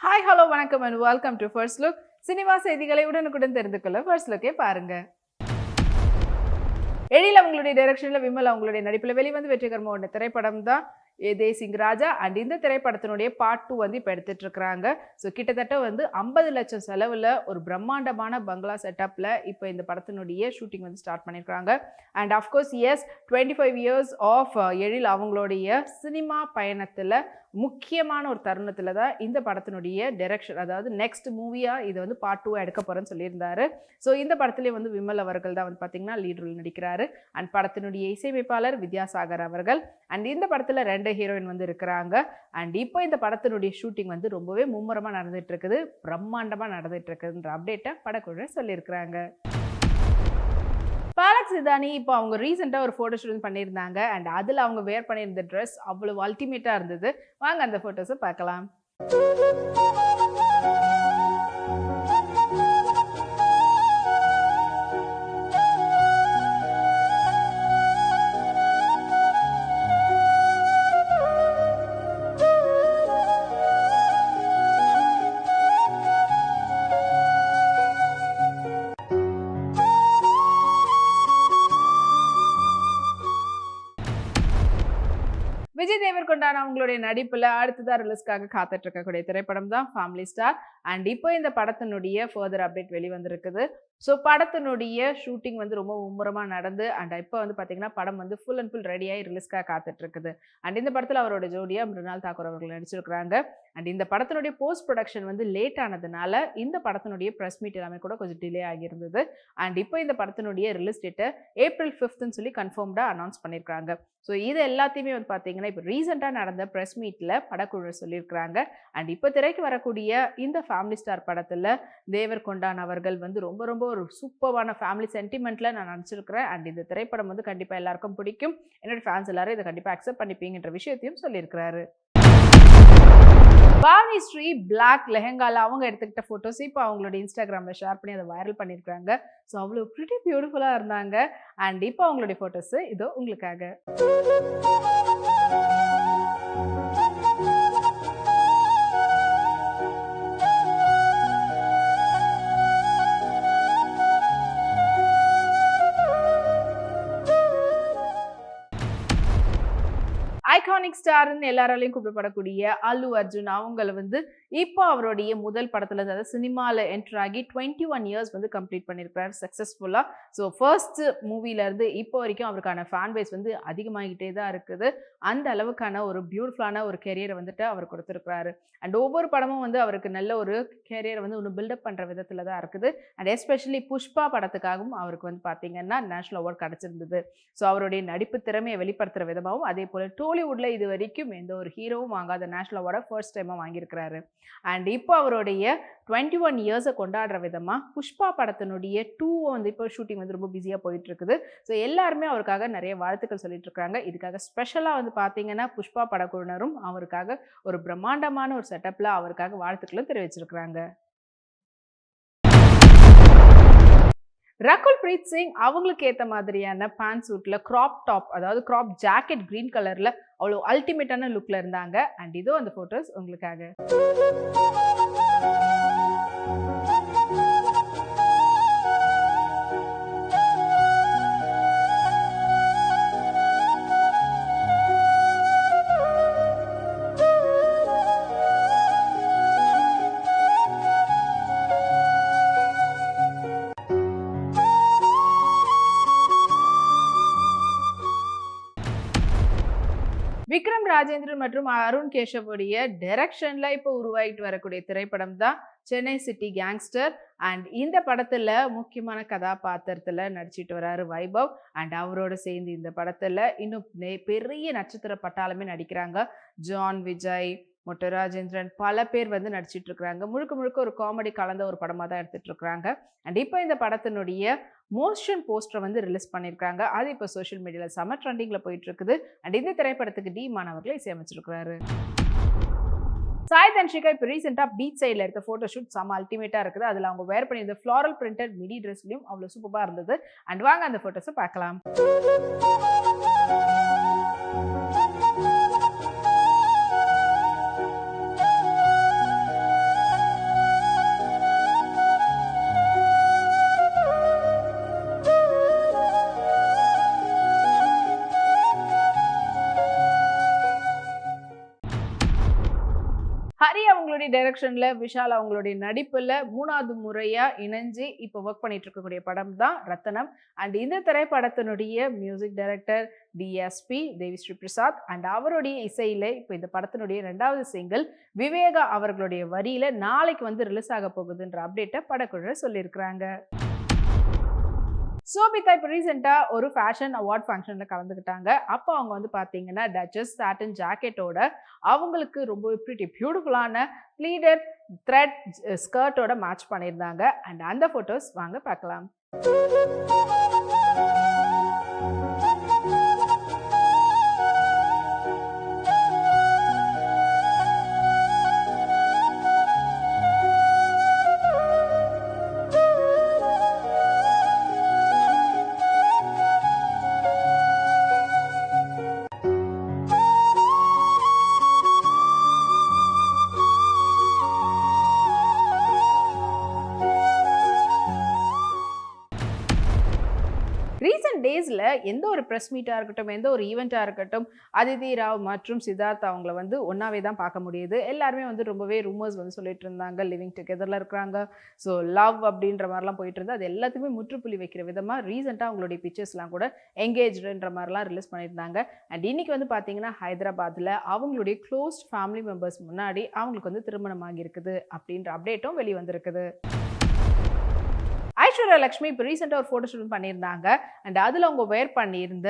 Hi hello வணக்கம் and welcome to first look cinema செய்திகளை உடனுக்குடன் தெரிந்து கொள்ள ஃபர்ஸ்ட் லுக்கே பாருங்க. எழில் அவங்களுடைய டைரக்ஷனில் விமல் அவங்களுடைய நடிப்பில் வெளிவந்து வெற்றிகரமாக ஒன்று திரைப்படம் தான். ஏதே சிங் ராஜா அண்ட் இந்த திரைப்படத்தினுடைய பார்ட் டூ வந்து இப்போ எடுத்துட்டு இருக்கிறாங்க ஸோ கிட்டத்தட்ட வந்து ஐம்பது லட்சம் செலவில் ஒரு பிரம்மாண்டமான பங்களா செட்டப்பில் இப்போ இந்த படத்தினுடைய ஷூட்டிங் வந்து ஸ்டார்ட் பண்ணியிருக்காங்க and of course yes twenty five years of Ezhil அவங்களுடைய சினிமா பயணத்தில் முக்கியமான ஒரு தருணத்தில் தான் இந்த படத்தினுடைய டைரக்ஷன் அதாவது நெக்ஸ்ட் மூவியாக இதை வந்து பார்ட் டூவாக எடுக்க போகிறேன்னு சொல்லியிருந்தாரு. ஸோ இந்த படத்துலேயே வந்து விமல் அவர்கள் தான் வந்து பார்த்திங்கன்னா லீட் ரோல் நடிக்கிறாரு. அண்ட் படத்தினுடைய இசையமைப்பாளர் வித்யாசாகர் அவர்கள். அண்ட் இந்த படத்தில் ரெண்டு ஹீரோயின் வந்து இருக்கிறாங்க. அண்ட் இப்போ இந்த படத்தினுடைய ஷூட்டிங் வந்து ரொம்பவே மும்முரமாக நடந்துகிட்ருக்குது பிரம்மாண்டமாக நடந்துட்டு இருக்குதுன்ற அப்டேட்டை படக்குழு சொல்லியிருக்கிறாங்க. பாலக் சிதானி இப்போ அவங்க ரீசெண்டாக ஒரு ஃபோட்டோ ஷூட் பண்ணியிருந்தாங்க. அண்ட் அதில் அவங்க வேர் பண்ணியிருந்த ட்ரெஸ் அவ்வளோ அல்டிமேட்டாக இருந்தது. வாங்க அந்த ஃபோட்டோஸை பார்க்கலாம். விஜய் அவங்களுடைய நடிப்புல? அடுத்ததா ரிலீஸ்க்காக காத்துட்டு இருக்கக்கூடிய திரைப்படம் தான் ஃபேமிலி ஸ்டார் அண்ட் இப்போ இந்த படத்தினுடைய ஃபர்தர் அப்டேட் வெளிவந்திருக்குது. ஸோ படத்தினுடைய ஷூட்டிங் வந்து ரொம்ப மும்முரமாக நடந்து அண்ட் இப்போ வந்து பார்த்தீங்கன்னா படம் வந்து ஃபுல் அண்ட் ஃபுல் ரெடியாகி ரிலீஸ்க்காக காத்துட்ருக்குது. அண்ட் இந்த படத்தில் அவரோட ஜோடியாக மிருனால் தாக்கூர் அவர்கள் நடிச்சிருக்கிறாங்க. அண்ட் இந்த படத்தினுடைய போஸ்ட் ப்ரொடக்ஷன் வந்து லேட் ஆனதுனால இந்த படத்தினுடைய ப்ரெஸ் மீட் எல்லாமே கூட கொஞ்சம் டிலே ஆகியிருந்தது. அண்ட் இப்போ இந்த படத்தினுடைய ரிலீஸ் டேட்டை ஏப்ரல் ஃபிஃப்த்னு சொல்லி கன்ஃபார்ம்டாக அனௌன்ஸ் பண்ணியிருக்காங்க ஸோ இது எல்லாத்தையுமே வந்து பார்த்தீங்கன்னா இப்போ ரீசெண்டாக நடந்த ப்ரெஸ் மீட்டில் படக்குழு சொல்லியிருக்கிறாங்க. அண்ட் இப்போ திரைக்கு வரக்கூடிய இந்த ஃபேமிலி ஸ்டார் படத்தில் தேவர் கொண்டான் அவர்கள் வந்து ரொம்ப ரொம்ப ஒரு சூப்பரான ஃபேமிலி சென்டிமெண்ட்டில் நான் நினச்சிருக்கிறேன் அண்ட் இந்த திரைப்படம் வந்து கண்டிப்பாக எல்லாருக்கும் பிடிக்கும். என்னோட ஃபேன்ஸ் எல்லாரும் இதை கண்டிப்பாக அக்செப்ட் பண்ணிப்பீங்கன்ற விஷயத்தையும் சொல்லியிருக்கிறாரு. பாவி ஸ்ரீ பிளாக் லெஹங்கால அவங்க எடுத்துக்கிட்ட ஃபோட்டோஸ் இப்போ அவங்களோட இன்ஸ்டாகிராமில் ஷேர் பண்ணி அதை வைரல் பண்ணியிருக்காங்க ஸோ அவ்வளோ ப்ரிட்டி பியூட்டிஃபுல்லாக இருந்தாங்க. அண்ட் இப்போ அவங்களுடைய ஃபோட்டோஸ் இதோ உங்களுக்காக. ஐகானிக் ஸ்டார்னு எல்லாராலையும் கூப்பிடப்படக்கூடிய அல்லு அர்ஜுன் அவங்கள வந்து இப்போ அவருடைய முதல் படத்துல அதாவது சினிமாவில் என்டர் ஆகி டுவெண்ட்டி ஒன் இயர்ஸ் வந்து கம்ப்ளீட் பண்ணியிருக்கிறார் சக்ஸஸ்ஃபுல்லாக ஸோ ஃபர்ஸ்ட் மூவிலேருந்து இப்போ வரைக்கும் அவருக்கான ஃபேன் பேஸ் வந்து அதிகமாகிட்டே தான் இருக்குது. அந்த அளவுக்கான ஒரு பியூட்டிஃபுல்லான ஒரு கெரியரை வந்துட்டு அவர் கொடுத்துருக்கிறாரு. அண்ட் ஒவ்வொரு படமும் வந்து அவருக்கு நல்ல ஒரு கெரியரை வந்து ஒன்று பில்டப் பண்ணுற விதத்தில் தான் இருக்குது. அண்ட் எஸ்பெஷலி புஷ்பா படத்துக்காகவும் அவருக்கு வந்து பார்த்தீங்கன்னா நேஷனல் அவார்ட் கிடச்சிருந்தது. ஸோ அவருடைய நடிப்பு திறமையை வெளிப்படுத்துகிற விதமாகவும் அதே போல் டோலிவுட்டில் இது வரைக்கும் எந்த ஒரு ஹீரோவும் வாங்காத நேஷனல் அவார்டை ஃபர்ஸ்ட் டைமாக வாங்கியிருக்கிறாரு. அண்ட் இப்போ அவருடைய டுவெண்ட்டி ஒன் இயர்ஸை கொண்டாடுற விதமாக புஷ்பா படத்தினுடைய டூ வந்து இப்போ ஷூட்டிங் வந்து ரொம்ப பிஸியாக போயிட்டு இருக்குது ஸோ எல்லாருமே அவருக்காக நிறைய வாழ்த்துக்கள் சொல்லிட்டு இருக்காங்க இதுக்காக ஸ்பெஷலாக வந்து பார்த்தீங்கன்னா புஷ்பா படக்குழுனரும் அவருக்காக ஒரு பிரம்மாண்டமான ஒரு செட்டப்பில் அவருக்காக வாழ்த்துக்களும் தெரிவிச்சிருக்கிறாங்க. ரகுல் பிரீத் சிங் அவங்களுக்கு ஏற்ற மாதிரியான பேண்ட் சூட்டில் க்ராப் டாப் அதாவது க்ராப் ஜாக்கெட் க்ரீன் கலரில் அவ்வளோ அல்டிமேட்டான லுக்கில் இருந்தாங்க. அண்ட் இதோ அந்த ஃபோட்டோஸ் உங்களுக்காக. ராஜேந்திரன் மற்றும் அருண் கேஷவுடைய டைரக்ஷன்ல இப்போ உருவாகிட்டு வரக்கூடிய திரைப்படம் தான் சென்னை சிட்டி கேங்ஸ்டர் அண்ட் இந்த படத்துல முக்கியமான கதாபாத்திரத்துல நடிச்சிட்டு வராரு வைபவ். அண்ட் அவரோட சேர்ந்து இந்த படத்துல இன்னும் பெரிய நட்சத்திர பட்டாளமே நடிக்கிறாங்க. ஜான் விஜய் மொட்ட ராஜேந்திரன் பல பேர் வந்து நடிச்சிட்டு இருக்கிறாங்க முழுக்க முழுக்க ஒரு காமெடி கலந்த ஒரு படமாக தான் எடுத்துட்டு இருக்கிறாங்க அண்ட் இப்போ இந்த படத்தினுடைய மோஷன் போஸ்டரை வந்து ரிலீஸ் பண்ணியிருக்காங்க. அது இப்போ சோஷியல் மீடியாவில் செம ட்ரெண்டிங்கில் போயிட்டு இருக்குது அண்ட் இந்த திரைப்படத்துக்கு டி மாணவர்களை இசையமைச்சிருக்கிறாரு. சாய் தன்ஷிகா இப்போ ரீசெண்டாக பீச் சைடில் எடுத்த ஃபோட்டோ ஷூட் செம அல்டிமேட்டாக இருக்குது. அதில் அவங்க வேர் பண்ணியிருந்த ஃப்ளாரல் பிரிண்டட் மிடி ட்ரெஸ்லையும் அவ்வளோ சூப்பராக இருந்தது. அண்ட் வாங்க அந்த ஃபோட்டோஸை பார்க்கலாம். டைரக்ஷனில் விஷால் அவங்களுடைய நடிப்பில் மூணாவது முறையாக இணைஞ்சு இப்போ ஒர்க் பண்ணிட்டு இருக்கக்கூடிய படம் தான் ரத்தனம். அண்ட் இந்த திரைப்படத்தினுடைய music director DSP Devi Sri Prasad. And அவருடைய இசையில் இப்போ இந்த படத்தினுடைய ரெண்டாவது சிங்கிள் விவேகா அவர்களுடைய வரியில் நாளைக்கு வந்து ரிலீஸ் ஆக போகுதுன்ற அப்டேட்டை படக்குழு சொல்லியிருக்கிறாங்க. சோபிதா இப்போ ரீசெண்டாக ஒரு ஃபேஷன் அவார்ட் ஃபங்க்ஷனில் கலந்துக்கிட்டாங்க. அப்போ அவங்க வந்து பார்த்தீங்கன்னா டச்சஸ் சாட்டன் ஜாக்கெட்டோட அவங்களுக்கு ரொம்ப பிரிட்டி பியூட்டிஃபுல்லான ப்ளீடட் த்ரெட் ஸ்கர்ட்டோட மேட்ச் பண்ணியிருந்தாங்க. அண்ட் அந்த ஃபோட்டோஸ் வாங்க பார்க்கலாம். எந்த ஒரு ப்ரெஸ் மீட்டாக இருக்கட்டும் எந்த ஒரு ஈவெண்ட்டாக இருக்கட்டும் அதிதி ராவ் மற்றும் சித்தார்த் அவங்கள வந்து ஒன்றாவே தான் பார்க்க முடியுது. எல்லாருமே வந்து ரொம்பவே ரூமர்ஸ் வந்து சொல்லிட்டு இருந்தாங்க. லிவிங் டுகெதரில் இருக்கிறாங்க. ஸோ லவ் அப்படின்ற மாதிரிலாம் போயிட்டு இருந்து அது எல்லாத்துக்குமே முற்றுப்புள்ளி வைக்கிற விதமாக ரீசெண்டாக அவங்களுடைய பிக்சர்ஸ்லாம் கூட எங்கேஜ்டுன்ற மாதிரிலாம் ரிலீஸ் பண்ணியிருந்தாங்க. அண்ட் இன்னைக்கு வந்து பார்த்தீங்கன்னா ஹைதராபாத்தில் அவங்களுடைய க்ளோஸ்ட் ஃபேமிலி மெம்பர்ஸ் முன்னாடி அவங்களுக்கு வந்து திருமணம் ஆகியிருக்குது அப்படின்ற அப்டேட்டும் வெளி வந்திருக்குது ஐஸ்வர்யா லக்ஷ்மி இப்போ ரீசெண்டாக ஒரு ஃபோட்டோ ஷூட் பண்ணியிருந்தாங்க. அண்ட் அதில் அவங்க வேர் பண்ணியிருந்த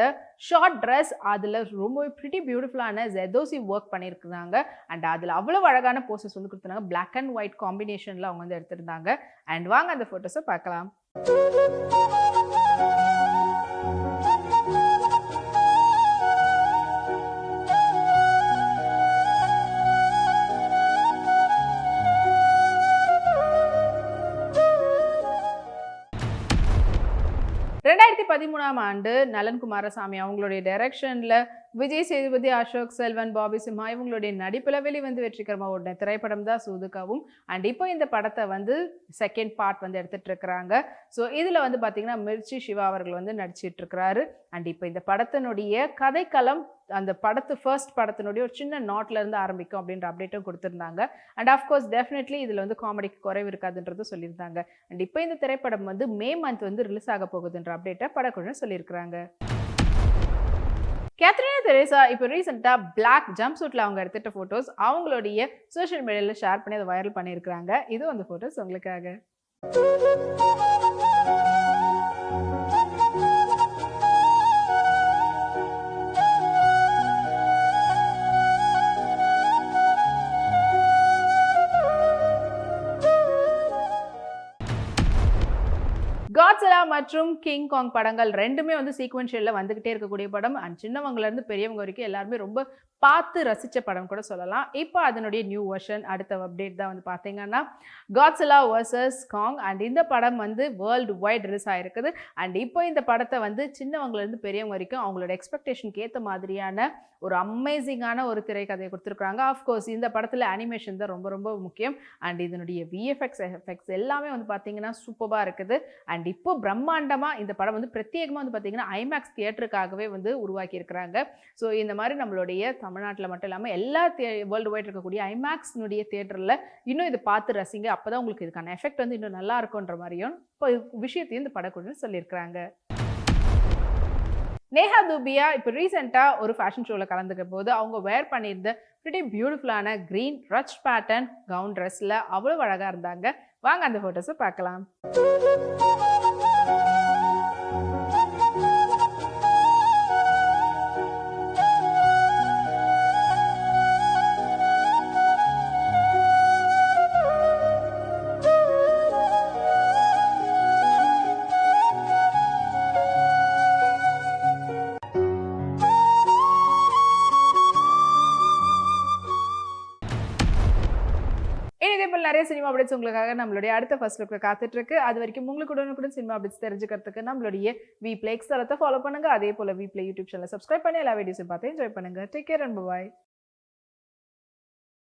ஷார்ட் ட்ரெஸ் அதில் ரொம்ப பிரிட்டி பியூட்டிஃபுல்லான ஜெதோசி ஒர்க் பண்ணியிருக்காங்க அண்ட் அதில் அவ்வளோ அழகான போஸ்டர்ஸ் வந்து கொடுத்துருந்தாங்க. பிளாக் அண்ட் ஒயிட் காம்பினேஷனில் அவங்க வந்து எடுத்திருந்தாங்க. அண்ட் வாங்க அந்த ஃபோட்டோஸை பார்க்கலாம். பதிமூணாம் ஆண்டு நலன் குமாரசாமி அவங்களுடைய டைரக்ஷனில் விஜய் சேதுபதி அசோக் செல்வன் பாபி சிம்ஹா இவங்களுடைய நடிப்பில் வெளிவந்து வெற்றிகரமாக திரைப்படம் தான் சூதுகாவும். அண்ட் இப்போ இந்த படத்தை வந்து செகண்ட் பார்ட் வந்து எடுத்துகிட்டு இருக்கிறாங்க. ஸோ இதில் வந்து பார்த்திங்கன்னா மிர்ச்சி சிவா அவர்கள் வந்து நடிச்சிட்டு இருக்கிறாரு. அண்ட் இப்போ இந்த படத்தினுடைய கதைக்களம் அந்த படத்து ஃபர்ஸ்ட் படத்தினுடைய ஒரு சின்ன நாட்லேருந்து ஆரம்பிக்கும் அப்படின்ற அப்டேட்டும் கொடுத்துருந்தாங்க. அண்ட் ஆஃப்கோர்ஸ் டெஃபினெட்லி இதில் வந்து காமெடிக்கு குறைவு இருக்காதுன்றது சொல்லியிருந்தாங்க. அண்ட் இப்போ இந்த திரைப்படம் வந்து மே மந்த் வந்து ரிலீஸ் ஆக போகுதுன்ற அப்டேட்டை படக்குழு சொல்லியிருக்கிறாங்க. கேத்ரினா தெரேசா இப்போ ரீசெண்டாக பிளாக் ஜம்ப் சூட்டில் அவங்க எடுத்துகிட்ட ஃபோட்டோஸ் அவங்களுடைய சோஷியல் மீடியாவில் ஷேர் பண்ணி அதை வைரல் பண்ணியிருக்கிறாங்க. இது அந்த ஃபோட்டோஸ் உங்களுக்காக. மற்றும் கிங் காங் படங்கள் ரெண்டுமே வந்து சீக்வன்ஷியலில் வந்துக்கிட்டே இருக்கக்கூடிய படம். அண்ட் சின்னவங்கலேருந்து பெரியவங்க வரைக்கும் எல்லாருமே ரொம்ப பார்த்து ரசித்த படம் கூட சொல்லலாம். இப்போ அதனுடைய நியூ வெர்ஷன் அடுத்த அப்டேட் தான் வந்து பார்த்தீங்கன்னா காட்ஸலா வர்சஸ் காங் அண்ட் இந்த படம் வந்து வேர்ல்டு வைட் ரிலீஸ் ஆகிருக்குது அண்ட் இப்போ இந்த படத்தை வந்து சின்னவங்கலேருந்து பெரியவங்க வரைக்கும் அவங்களோட எக்ஸ்பெக்டேஷனுக்கு ஏற்ற மாதிரியான ஒரு அமேசிங்கான ஒரு திரைக்கதையை கொடுத்துருக்குறாங்க. ஆஃப்கோர்ஸ் இந்த படத்தில் அனிமேஷன் தான் ரொம்ப ரொம்ப முக்கியம். அண்ட் இதனுடைய விஎஃப்எக்ஸ் எஃபெக்ட்ஸ் எல்லாமே வந்து பார்த்தீங்கன்னா சூப்பராக இருக்குது. அண்ட் இப்போ பிரம்ம பிரம்மாண்டமாக இந்த படம் வந்து பிரத்யேகமாக வந்து பார்த்தீங்கன்னா ஐமேக்ஸ் தியேட்டருக்காகவே வந்து உருவாக்கியிருக்கிறாங்க. ஸோ இந்த மாதிரி நம்மளுடைய தமிழ்நாட்டில் மட்டும் இல்லாமல் எல்லா தே வேர்ல்டு வைட் இருக்கக்கூடிய ஐமேக்ஸ்னுடைய தியேட்டரில் இன்னும் இதை பார்த்து ரசிங்க. அப்போ தான் உங்களுக்கு இதுக்கான எஃபெக்ட் வந்து இன்னும் நல்லா இருக்குன்ற மாதிரியும் இப்போ விஷயத்தையும் இந்த படக்குழு சொல்லியிருக்கிறாங்க. நேஹா தூபியா இப்போ ரீசெண்டாக ஒரு ஃபேஷன் ஷோவில் கலந்துக்க போது அவங்க வேர் பண்ணியிருந்த ப்ரிட்டி பியூட்டிஃபுல்லான க்ரீன் ரச் பேட்டர்ன் கவுன் ட்ரெஸ்ஸில் அவ்வளோ அழகாக இருந்தாங்க. வாங்க அந்த ஃபோட்டோஸை பார்க்கலாம். இதே போல் நிறைய சினிமா அப்டேட்ஸ் உங்களுக்காக நம்மளுடைய அடுத்த ஃபர்ஸ்ட் லுக்கில் காத்துட்டு இருக்கு அது வரைக்கும் உங்களுக்கு உடனுக்குடன் சினிமா அப்டேட்ஸ் தெரிஞ்சுக்கிறதுக்கு நம்மளுடைய வி பிளேக்ஸ் தளத்தை ஃபாலோ பண்ணுங்க. அதே போல V play YouTube channel subscribe பண்ணி எல்லா வீடியோஸும் பார்த்து என்ஜாய் பண்ணுங்க. Take care and bye